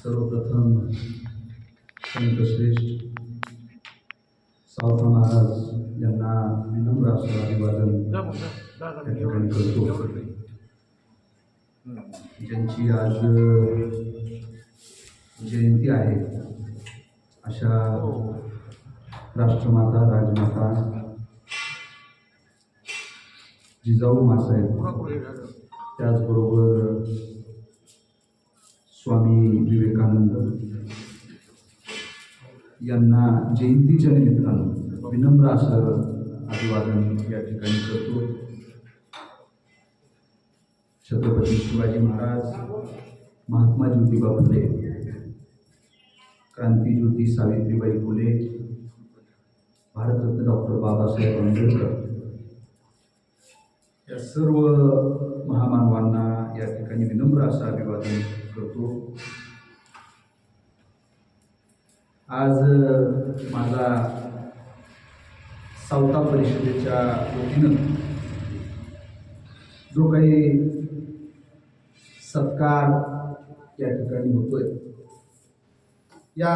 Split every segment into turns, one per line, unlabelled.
सर्वप्रथम संतश्रेष्ठ सावता महाराज यांना विनम्र असं अभिवादन करतो. ज्यांची आज जयंती आहे अशा राष्ट्रमाता राजमाता जिजाऊ मासाहेब त्याचबरोबर स्वामी विवेकानंद यांना जयंतीच्या निमित्तानं विनम्र असं अभिवादन या ठिकाणी करतो. छत्रपती शिवाजी महाराज महात्मा ज्योतिबा फुले क्रांतीज्योती सावित्रीबाई फुले भारतरत्न डॉक्टर बाबासाहेब आंबेडकर या सर्व महामानवांना या ठिकाणी विनम्र असा अभिवादन करतो. आज माझा सावता परिषदेच्या वतीनं जो काही सत्कार या ठिकाणी होतोय या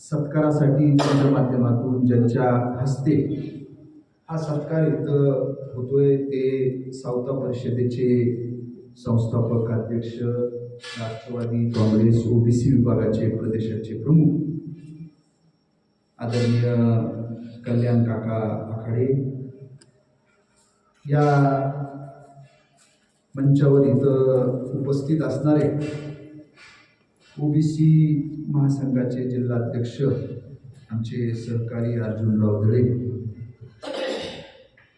सत्कारासाठी माध्यमातून ज्यांच्या हस्ते हा सत्कार इथं होतोय ते सावता परिषदेचे संस्थापक अध्यक्ष राष्ट्रवादी काँग्रेस ओबीसी विभागाचे प्रदेशाचे प्रमुख आदरणीय कल्याण काका आखाडे या मंचावर इथं उपस्थित असणारे ओबीसी महासंघाचे जिल्हाध्यक्ष आमचे सहकारी अर्जुनराव धळे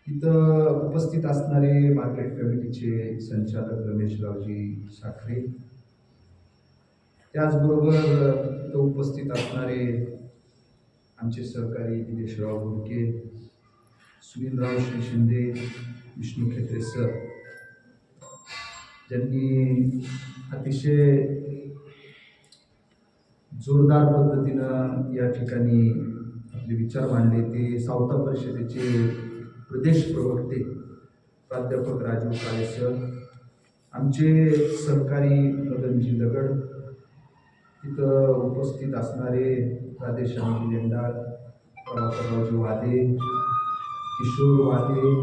इथं उपस्थित असणारे मार्केट कमिटीचे संचालक रमेशरावजी साखरे. त्याचबरोबर तिथं उपस्थित असणारे आमचे सहकारी दिनेशराव बोडके सुनीलराव श्री शिंदे विष्णू खेत्रे सर. ज्यांनी अतिशय जोरदार पद्धतीनं या ठिकाणी आपले विचार मांडले. ते सावता परिषदेचे प्रदेश प्रवक्ते प्राध्यापक राजीव काळे सर आमचे सहकारी मदनजी दगड तिथं उपस्थित असणारे राधेश्यामजी लेंडाळ प्रभाकररावजी वादे किशोर वादे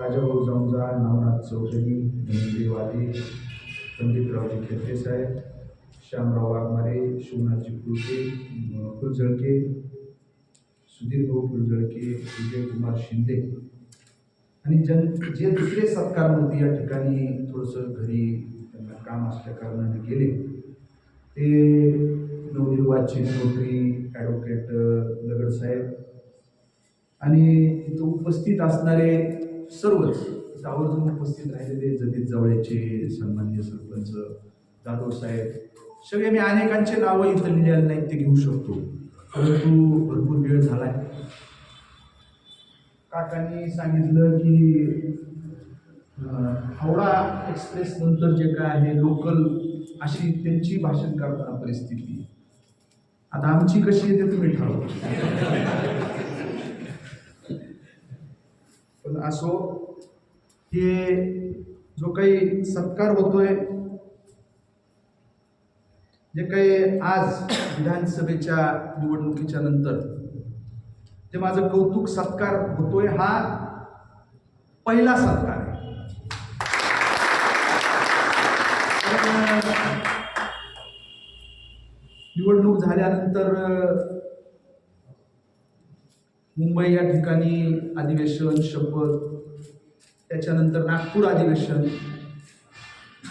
राजाभाऊ जमजा नवनाथ चौधरी धनंजय वादे पंडितरावजी खेत्रे साहेब श्यामराव वाघमारे शिवनाथजी कुलके कुलझळके सुधीर भाऊ विजय विजयकुमार शिंदे. आणि जन जे दुसरे सत्कारमूर्ती या ठिकाणी थोडंसं घरी त्यांना काम असल्या कारणाने गेले. ते नवनिर्वाचित नोकरी ॲडव्होकेट दगडसाहेब आणि इथं उपस्थित असणारे सर्वच आवर्जून उपस्थित राहिलेले जतीत जवळचे सन्मान्य सरपंच जाधव साहेब. सगळे मी अनेकांचे नावं इथं लिहिलेले नाहीत ते घेऊ शकतो. परंतु भरपूर वेळ झालाय. काकांनी सांगितलं की हावडा एक्सप्रेस नंतर जे काय आहे लोकल अशी त्यांची भाषण करताना परिस्थिती. आता आमची कशी आहे ते तुम्ही ठरवा. पण असो हे जो काही सत्कार होतोय जे काही आज विधानसभेच्या निवडणुकीच्या नंतर जे माझं कौतुक सत्कार होतोय हा पहिला सत्कार आहे. निवडणूक झाल्यानंतर मुंबई या ठिकाणी अधिवेशन शपथ त्याच्यानंतर नागपूर अधिवेशन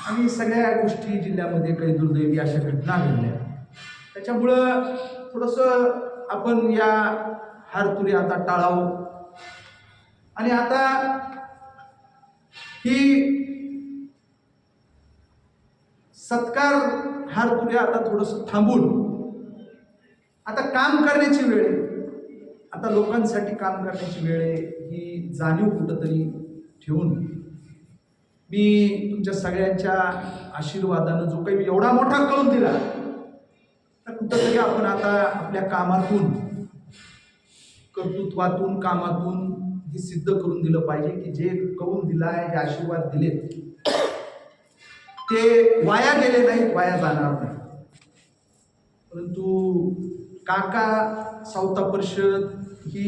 आणि सगळ्या गोष्टी जिल्ह्यामध्ये काही दुर्दैवी अशा घटना घडल्या. त्याच्यामुळं थोडंसं आपण या हारतुरी आता टाळावं. आणि आता ही सत्कार हारतुरी आता थोडंसं थांबून. आता काम करण्याची वेळ आहे. आता लोकांसाठी काम करण्याची वेळ आहे. ही जाणीव कुठंतरी ठेवून मी तुमच्या सगळ्यांच्या आशीर्वादानं जो काही एवढा मोठा करून दिला. तर कुठंतरी आपण आता आपल्या कामातून कर्तृत्वातून कामातून हे सिद्ध करून दिलं पाहिजे की जे करून दिला आहे जे आशीर्वाद दिलेत ते वाया गेले नाहीत वाया जाणार नाही परंतु काका सावता परिषद ही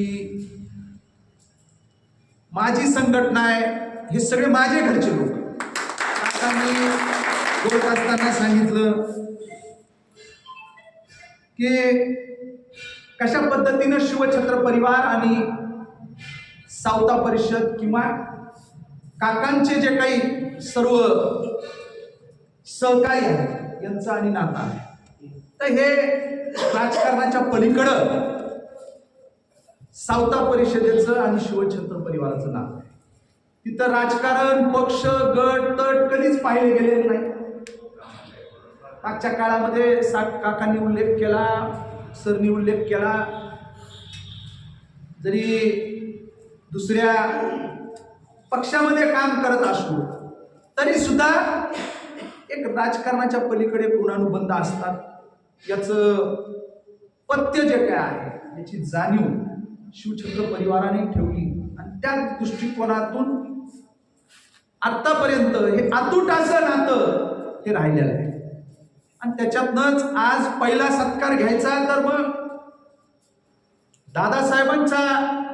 माझी संघटना आहे हे सगळे माझे घरचे लोक. काकांनी बोलत असताना सांगितलं की कशा पद्धतीनं शिवछत्र परिवार आणि सावता परिषद किंवा काकांचे जे काही सर्व सहकारी आहेत यांचं आणि नातं आहे. तर हे राजकारणाच्या पलीकडं सावता परिषदेचं आणि शिवछत्र परिवाराचं नातं आहे. तिथं राजकारण पक्ष गट तट कधीच पाहिले गेलेले नाही. आजच्या काळामध्ये सा काकांनी उल्लेख केला सरनी उल्लेख केला. जरी दुसऱ्या पक्षामध्ये काम करत असू तरी सुद्धा एक राजकारणाच्या पलीकडे गुणानुबंध असतात. याचं पथ्य जे काय आहे याची जाणीव शिवछत्र परिवाराने ठेवली. आणि त्या दृष्टिकोनातून आत्तापर्यंत हे अतूट असं नातं हे राहिलेलं आहे आणि त्याच्यातनंच आज पहिला सत्कार घ्यायचा तर मग दादासाहेबांचा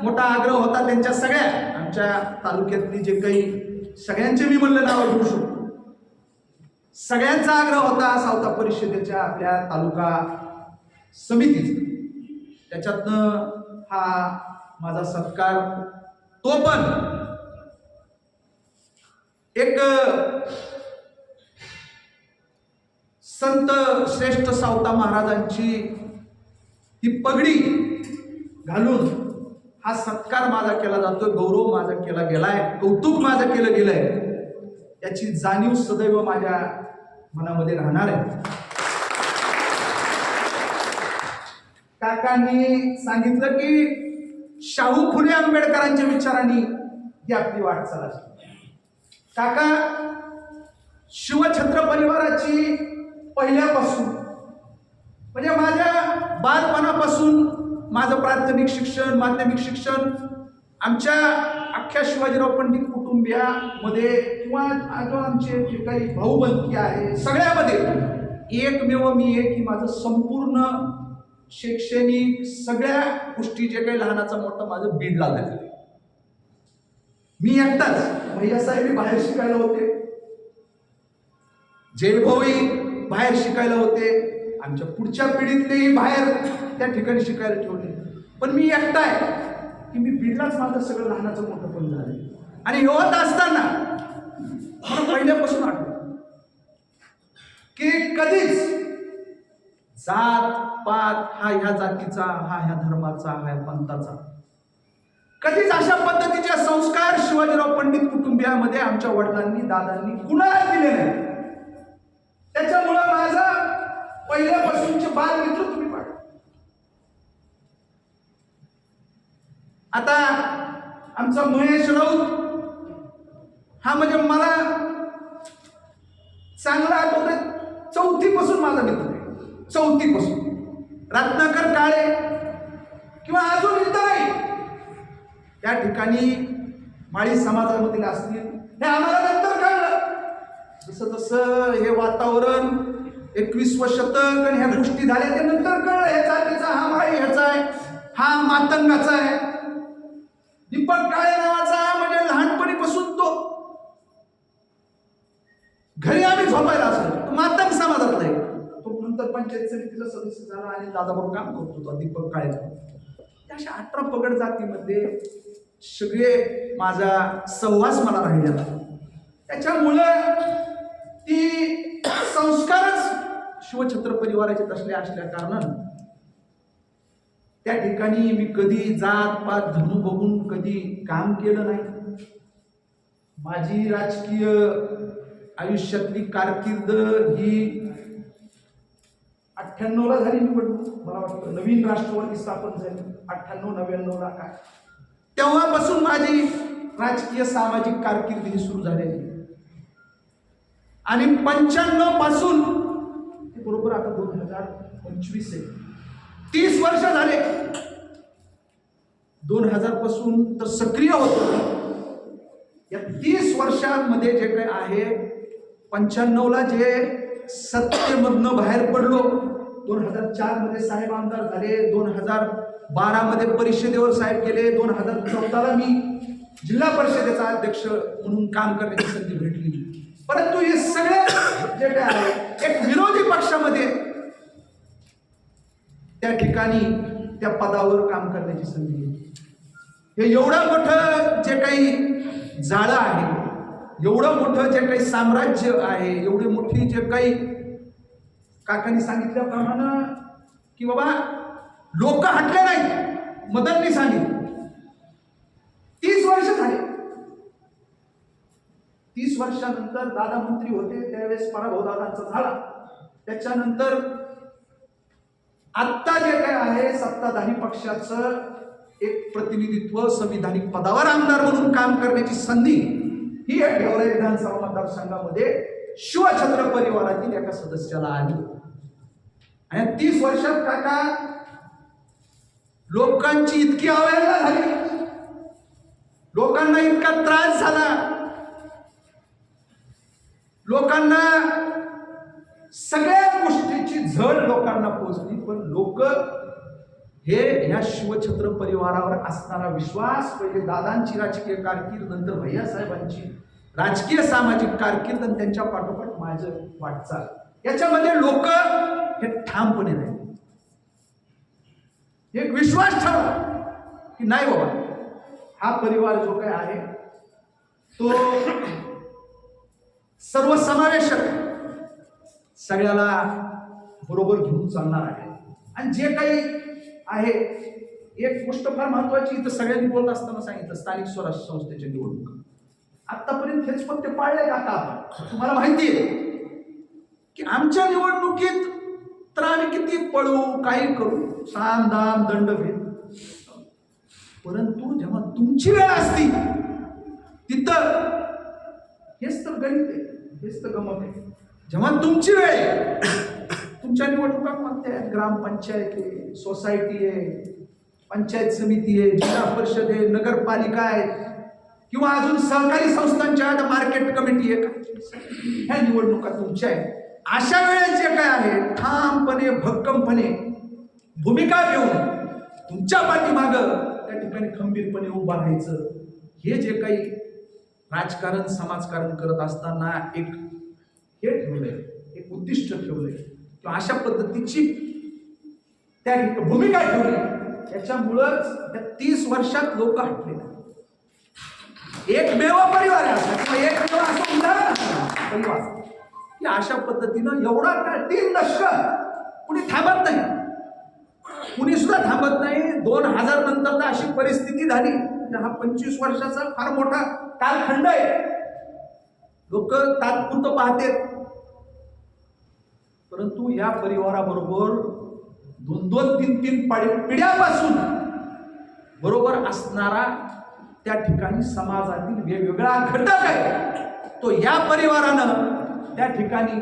मोठा आग्रह होता त्यांच्या सगळ्या. आमच्या तालुक्यातली जे काही सगळ्यांचे मी म्हणलं नावं घेऊ शकतो. सगळ्यांचा आग्रह होता सावता परिषदेच्या आपल्या तालुका समितीचा. त्याच्यातनं हा माझा सत्कार तो पण एक संत श्रेष्ठ सावता महाराजांची ही पगडी घालून हा सत्कार माझा केला जातोय गौरव माझा केला गेलाय कौतुक माझं केलं गेलंय. याची जाणीव सदैव माझ्या मनामध्ये राहणार आहे. काकांनी सांगितलं की शाहू फुले आंबेडकरांच्या विचारांनी ही आपली वाटचाल असते काका शिवछत्र परिवाराची पहिल्यापासून म्हणजे माझ्या बालपणापासून माझं प्राथमिक शिक्षण माध्यमिक शिक्षण आमच्या अख्ख्या शिवाजीराव पंडित कुटुंबियामध्ये किंवा अजून आमचे जे काही भाऊबंदकी आहे सगळ्यामध्ये एकमेव मी आहे की माझं संपूर्ण शैक्षणिक सगळ्या गोष्टी जे काही लहानाचा मोठं माझं बीडला झालेलं आहे मी एकटाच. भैया साहेब बाहेर शिकायला होते. जयभाऊही बाहेर शिकायला होते. आमच्या पुढच्या पिढीतलेही बाहेर त्या ठिकाणी शिकायला ठेवले. पण मी एकटा आहे. की मी बीडलाच माझं सगळं लहानाचं मोठं पण झालं आणि होत असताना मला पहिल्यापासून आठवत की कधीच जात पात हा ह्या जातीचा हा ह्या धर्माचा हा ह्या पंथाचा कधीच अशा पद्धतीचे संस्कार शिवाजीराव पंडित कुटुंबियामध्ये आमच्या वडिलांनी दादांनी कुणाला दिले नाही. त्याच्यामुळं माझा पहिल्यापासूनचे बाल मित्र तुम्ही पाठ आता आमचा महेश राऊत हा म्हणजे मला चांगला आठवत चौथीपासून माझा मित्र आहे. चौथीपासून. रत्नाकर काळे किंवा अजून इतर त्या ठिकाणी माळी समाजामधील असतील. हे आम्हाला नंतर कळलं. जसं जसं हे वातावरण एकवीसवं शतक आणि ह्या गोष्टी झाल्या ते नंतर कळलं. ह्याचा त्याचा हा माळी ह्याचा आहे हा मातंगाचा आहे. दीपक काळे नावाचा म्हणजे लहानपणीपासून तो. घरी आम्ही झोपायला असतो. तो मातंग समाजातला आहे. तो नंतर पंचायत समितीचा सदस्य झाला आणि दादाभाऊ काम करत होता दीपक काळे त्या अशा अठरा पगड जातीमध्ये सगळे माझा सहवास मला राहिलेला. त्याच्यामुळं ती संस्कारच शिवछत्र परिवाराचे तसले असल्या कारणानं त्या ठिकाणी मी कधी जात पात धनु बघून कधी काम केलं नाही. माझी राजकीय आयुष्यातली कारकीर्द ही अठ्ठ्याण्णवला झाली निवडणूक. मला वाटतं नवीन राष्ट्रवादी स्थापन झाली. अठ्ठ्याण्णव नव्याण्णवला काय? तेव्हापासून माझी राजकीय सामाजिक कारकीर्द ही सुरू झालेली आहे. आणि पंच्याण्णवपासून ते बरोबर आता दोन हजार पंचवीस आहे. तीस वर्ष झाले. दोन हजारपासून तर सक्रिय होतो. या तीस वर्षांमध्ये जे काही आहे पंच्याण्णवला जे सत्तेमधनं बाहेर पडलो दोन हजार चारमध्ये साहेब आमदार झाले दोन हजार बारा मध्ये परिषदेवर साहेब गेले दोन हजार चौदाला मी जिल्हा परिषदेचा अध्यक्ष म्हणून काम करण्याची संधी भेटली. परंतु हे सगळे जे काय आहे एक विरोधी पक्षामध्ये त्या ठिकाणी त्या पदावर काम करण्याची संधी हे एवढं मोठं जे काही जाळं आहे एवढं मोठं जे काही साम्राज्य आहे एवढी मोठी जे काही काकांनी सांगितल्याप्रमाणे की बाबा लोक हटले नाही मदननी सांगितलं तीस वर्ष झाली. तीस वर्षानंतर दादा मंत्री होते त्यावेळेस पराभव दादांचा झाला. त्याच्यानंतर आत्ता जे काय आहे सत्ताधारी पक्षाचं एक प्रतिनिधित्व संविधानिक पदावर आमदार म्हणून काम करण्याची संधी ही या गेवराई विधानसभा मतदारसंघामध्ये शिवछत्र परिवारातील एका सदस्याला आली. आणि तीस वर्षात काका लोकांची इतकी अवहेलना झाली. लोकांना इतका त्रास झाला. लोकांना सगळ्या गोष्टीची झड लोकांना पोहोचली पण लोक हे ह्या शिवछत्र परिवारावर असणारा विश्वास पहिले दादांची राजकीय कारकीर्द नंतर भैयासाहेबांची राजकीय सामाजिक कारकीर्द आणि त्यांच्या पाठोपाठ माझं वाटचाल. याच्यामध्ये लोक हे ठामपणे नाही एक विश्वास ठेवा की नाही बाबा हा परिवार जो काय आहे तो सर्वसमावेशक सगळ्याला बरोबर घेऊन चालणार आहे. आणि जे काही आहे एक गोष्ट फार महत्वाची इथं सगळ्यांनी बोलत असताना सांगितलं स्थानिक स्वराज्य संस्थेच्या निवडणूक. आतापर्यंत हेच पत्ते पाळले का आता आपण? तुम्हाला माहिती आहे. की आमच्या निवडणुकीत तर आम्ही किती पळू काही करू साम दाम दंड भेद परंतु जेव्हा तुमची वेळ असती तिथं हेच तर गणित आहे हेच तर गमत आहे. जेव्हा तुमची वेळ आहे तुमच्या निवडणुका कोणत्या आहेत? ग्रामपंचायत आहे सोसायटी आहे पंचायत समिती आहे जिल्हा परिषद आहे नगरपालिका आहे किंवा अजून सहकारी संस्थांच्या आहेत मार्केट कमिटी आहे. का ह्या निवडणुका तुमच्या आहेत. अशा वेळेस जे काय आहे ठामपणे भक्कमपणे भूमिका घेऊन तुमच्या पाठीमाग त्या ठिकाणी खंबीरपणे उभं राहायचं हे जे काही राजकारण समाजकारण करत असताना एक हे ठेवलंय एक उद्दिष्ट ठेवलंय किंवा अशा पद्धतीची त्या भूमिका ठेवली याच्यामुळंच त्या तीस वर्षात लोक हटले एकमेव परिवार असा किंवा एकमेव असं उदाहरण परिवार. की अशा पद्धतीनं एवढा काळ तीन लष्कर कुणी थांबत नाही. कुणी सुद्धा थांबत नाही. दोन हजार नंतर तर अशी परिस्थिती झाली हा पंचवीस वर्षाचा फार मोठा कालखंड आहे. लोक तात्पुरतं पाहतेत. परंतु या परिवाराबरोबर दोन दोन तीन तीन पाडी पिढ्यापासून बरोबर असणारा त्या ठिकाणी समाजातील वेगवेगळा घटक आहे. तो या परिवारानं त्या ठिकाणी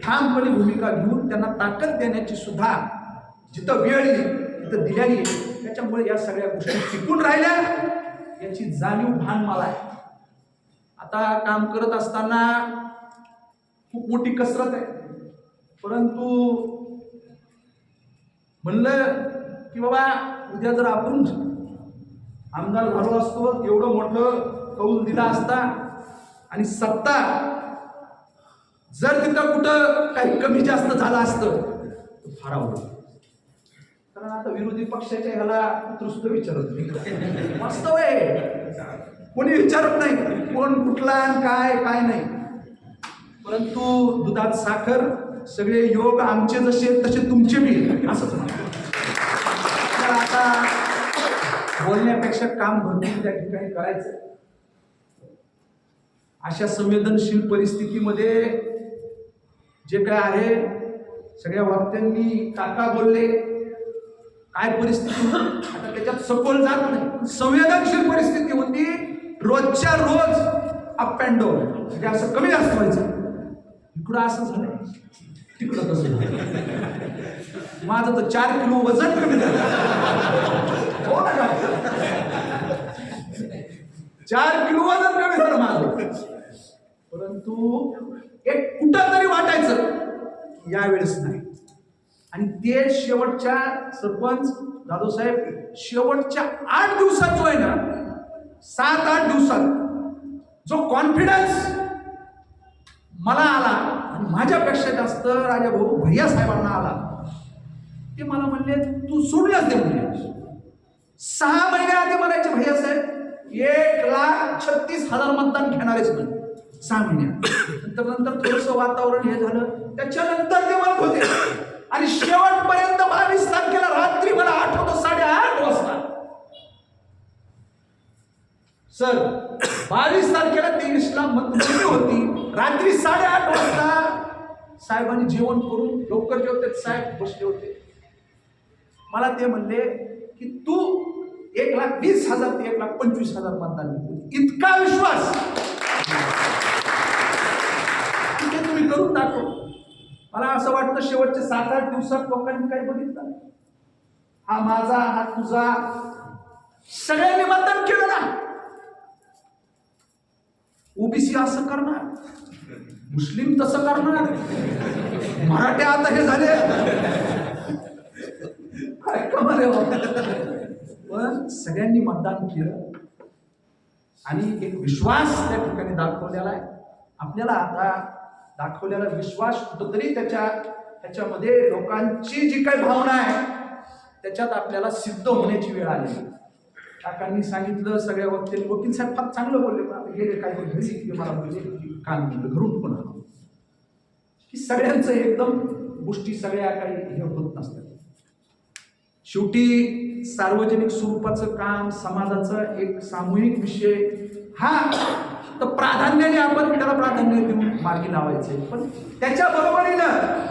ठामपणे भूमिका घेऊन त्यांना ताकद देण्याची सुद्धा जिथं वेळ येईल तिथं दिल्याने त्याच्यामुळे या सगळ्या गोष्टी टिकून राहिल्या. याची जाणीव भान मला आहे. आता काम करत असताना खूप मोठी कसरत आहे. परंतु म्हणलं की बाबा उद्या जर आपण आमदार झालो असतो एवढं मोठं कौल दिला असता आणि सत्ता जर तिथं कुठं काही कमी जास्त झालं असतं तर फार आवडत कारण आता विरोधी पक्षाच्या ह्याला उत्कृष्ट विचारत नाही. वास्तव आहे कोणी विचारत नाही कोण कुठला काय काय नाही. परंतु दुधात साखर सगळे योग आमचे जसे तसे तुमचे बी असंच म्हणतो तर आता बोलण्यापेक्षा काम भरपूर त्या ठिकाणी करायचं. अशा संवेदनशील परिस्थितीमध्ये जे काय आहे सगळ्या वक्त्यांनी काका बोलले काय परिस्थिती आता त्याच्यात सखोल जात नाही. संवेदनशील परिस्थिती होती. रोजच्या रोज अप अँड डाऊन म्हणजे असं कमी जास्त व्हायचं. इकडं असं झालं तिकडं माझं तर चार किलो वजन कमी झालं. हो ना चार किलो वजन कमी झालं माझं.
परंतु एक कुठं तरी वाटायचं. यावेळेस नाही. आणि ते शेवटच्या सरपंच दादू साहेब शेवटच्या आठ दिवसात जो आहे ना सात आठ दिवसात जो कॉन्फिडन्स मला आला. आणि माझ्यापेक्षा जास्त राजा भाऊ भैया साहेबांना आला. ते मला म्हणले तू सोडलाच दे म्हणजे सहा महिने आधी म्हणायचे भैया साहेब एक लाख छत्तीस हजार मतदान घेणारेच नाही. सहा महिन्यात नंतर नंतर थोडस वातावरण हे झालं. त्याच्यानंतर ते म्हणत होते. आणि शेवटपर्यंत बावीस तारखेला रात्री मला आठवतो साडेआठ वाजता. सर बावीस तारखेला तेवीसला मतमोजणी होती. रात्री साडेआठ वाजता साहेबांनी जेवण करून लवकर जेवते साहेब बसले होते. मला ते म्हणले की तू एक लाख वीस हजार ते एक लाख पंचवीस हजार मतदान इतका विश्वास. ते तुम्ही करून दाखव. मला असं वाटतं शेवटचे सात आठ दिवसात लोकांनी काही बघितलं. हा माझा हा तुझा. सगळ्यांनी मतदान केलं ना. ओबीसी असं करणार? मुस्लिम तसं करणार? मराठे आता हे झाले. काय कमाल हो? पण सगळ्यांनी मतदान केलं. आणि एक विश्वास त्या ठिकाणी दाखवलेला आहे. आपल्याला आता दाखवलेला विश्वास कुठंतरी त्याच्या त्याच्यामध्ये लोकांची जी काही भावना आहे त्याच्यात आपल्याला सिद्ध होण्याची वेळ आली. काकांनी सांगितलं सगळ्या वकील वकील साहेब फार चांगलं बोलले पण आता गेले काय घरी मला म्हणजे काल काम म्हणजे घरून पण आलो. की सगळ्यांचं एकदम गोष्टी सगळ्या काही हे होत नसतात. शेवटी सार्वजनिक स्वरूपाचं काम समाजाचा एक सामूहिक विषय हा तर प्राधान्याने आपण त्याला प्राधान्य देऊन मार्गी लावायचे. पण त्याच्या बरोबरीनं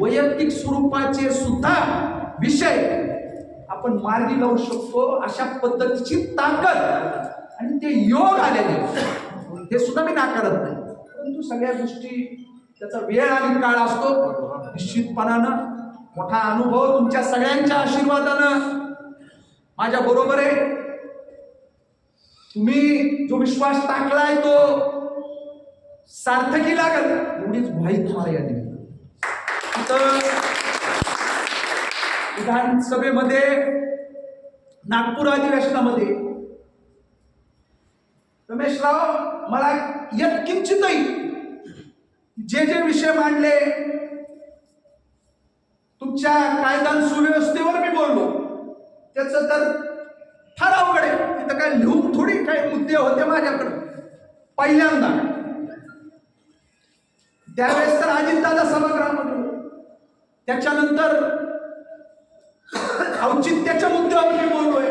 वैयक्तिक स्वरूपाचे सुद्धा विषय आपण मार्गी लावू शकतो अशा पद्धतीची ताकद. आणि ते योग आलेले हे सुद्धा मी नाकारत नाही. परंतु सगळ्या गोष्टी त्याचा वेळ आणि काळ असतो. निश्चितपणानं मोठा अनुभव तुमच्या सगळ्यांच्या आशीर्वादानं. माझ्या बरोबर आहे. तुम्ही जो विश्वास टाकलाय तो सार्थकी लागल. एवढीच व्हाई तुम्हाला या निमित्त विधानसभेमध्ये नागपूर अधिवेशनामध्ये. रमेशराव मला यत्किंचितही जे जे विषय मांडले तुमच्या कायदा सुव्यवस्थेवर मी बोललो. त्याचं तर फार अवघड आहे. तिथं काय लिहून थोडी काही मुद्दे होते माझ्याकडे. पहिल्यांदा त्यावेळेस तर अजितदादा सभागृहामध्ये त्याच्यानंतर औचित्याच्या मुद्द्यावर मी बोललोय.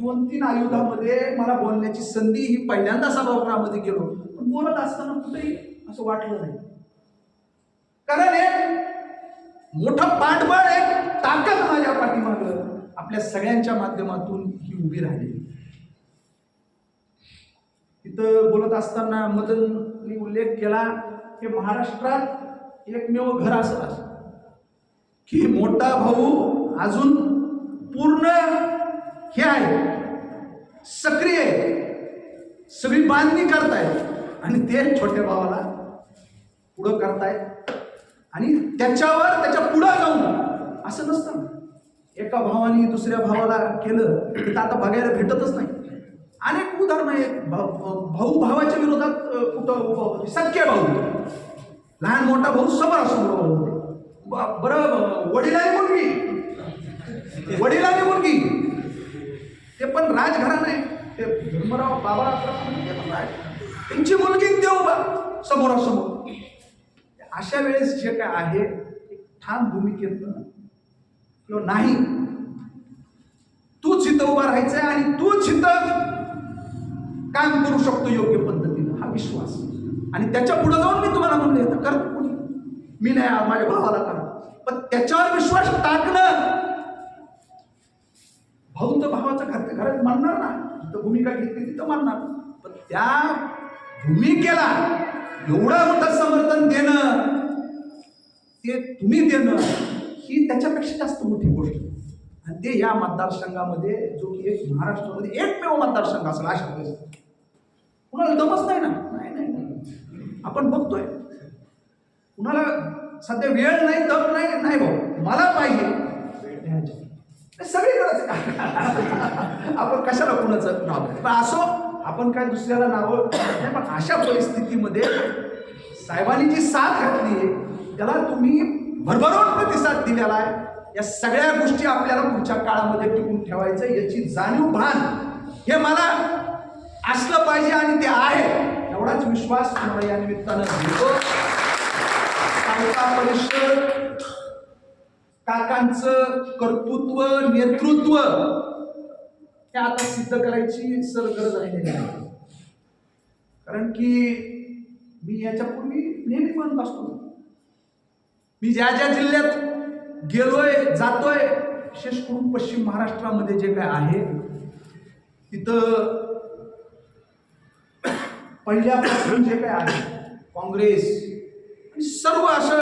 दोन तीन आयुधामध्ये मला बोलण्याची संधी ही पहिल्यांदा सभागृहामध्ये गेलो. पण बोलत असताना कुठेही असं वाटलं नाही. कारण एक मोठं पाठबळ एक ताकद माझ्या पाठीमागं आपल्या सगळ्यांच्या माध्यमातून ही उभी राहिली. तिथं बोलत असताना मदननी उल्लेख केला की महाराष्ट्रात एकमेव घर असं की मोठा भाऊ अजून पूर्ण हे आहे सक्रिय आहे सगळी बांधणी करतायत. आणि ते छोट्या भावाला पुढं करतायत. आणि त्याच्यावर त्याच्या पुढं जाऊन असं नसतं ना. एका भावाने दुसऱ्या भावाला केलं तर ते आता बघायला भेटतच नाही. अनेक उदाहरणं आहेत. भाऊ भाऊ भावाच्या विरोधात कुठं उभा सख्य भाऊ लहान मोठा भाऊ समोर उभा बरं वडील आहे वडिलांनी मुलगी वडिलांनी मुलगी. ते पण राजघराणं आहे. ते धर्मराव बाबा ते पण राज त्यांची मुलगी देऊ बा समोरासमोर. अशा वेळेस जे काय आहे एक ठाम भूमिकेतनं किंवा नाही. तूच इथं उभा राहायचंय आणि तूच इथं काम करू शकतो योग्य पद्धतीनं. हा विश्वास. आणि त्याच्या पुढे जाऊन मी तुम्हाला म्हणले तर कर कोणी? मी नाही माझ्या भावाला करा पण त्याच्यावर विश्वास टाकणं भाऊ तर भावाचं घर घरात मानणार ना. तिथं भूमिका घेतली तिथं मानणार. पण त्या भूमिकेला एवढं मोठं समर्थन देणं ते तुम्ही देणं ही त्याच्यापेक्षा जास्त मोठी गोष्ट. आहे. आणि ते या मतदारसंघामध्ये जो की एक महाराष्ट्रामध्ये एकमेव मतदारसंघ असेल अशा वेळेस कुणाला दमच नाही ना? नाही नाही नाही. आपण बघतोय. कुणाला सध्या वेळ नाही दम नाही नाही भाऊ. मला पाहिजे. सगळीकडंच. आपण कशाला कुणाचं नाव पण असो आपण काय दुसऱ्याला नावं नाही पण अशा परिस्थितीमध्ये साहेबांनी जी साथ घातली आहे त्याला तुम्ही भरभरून प्रतिसाद दिलेला आहे. या सगळ्या गोष्टी आपल्याला पुढच्या काळामध्ये टिकून ठेवायचं याची जाणीव भान हे मला असलं पाहिजे आणि ते आहे एवढाच विश्वास तुम्हाला या निमित्तानं देतो. परिषद काकांचं कर्तृत्व नेतृत्व हे आता सिद्ध करायची सर गरज राहिलेली आहे. कारण की मी याच्यापूर्वी नेहमी म्हणत असतो. मी ज्या ज्या जिल्ह्यात गेलोय जातोय विशेष करून पश्चिम महाराष्ट्रामध्ये जे काय आहे तिथं पहिल्यापासून जे काय आहे काँग्रेस आणि सर्व असं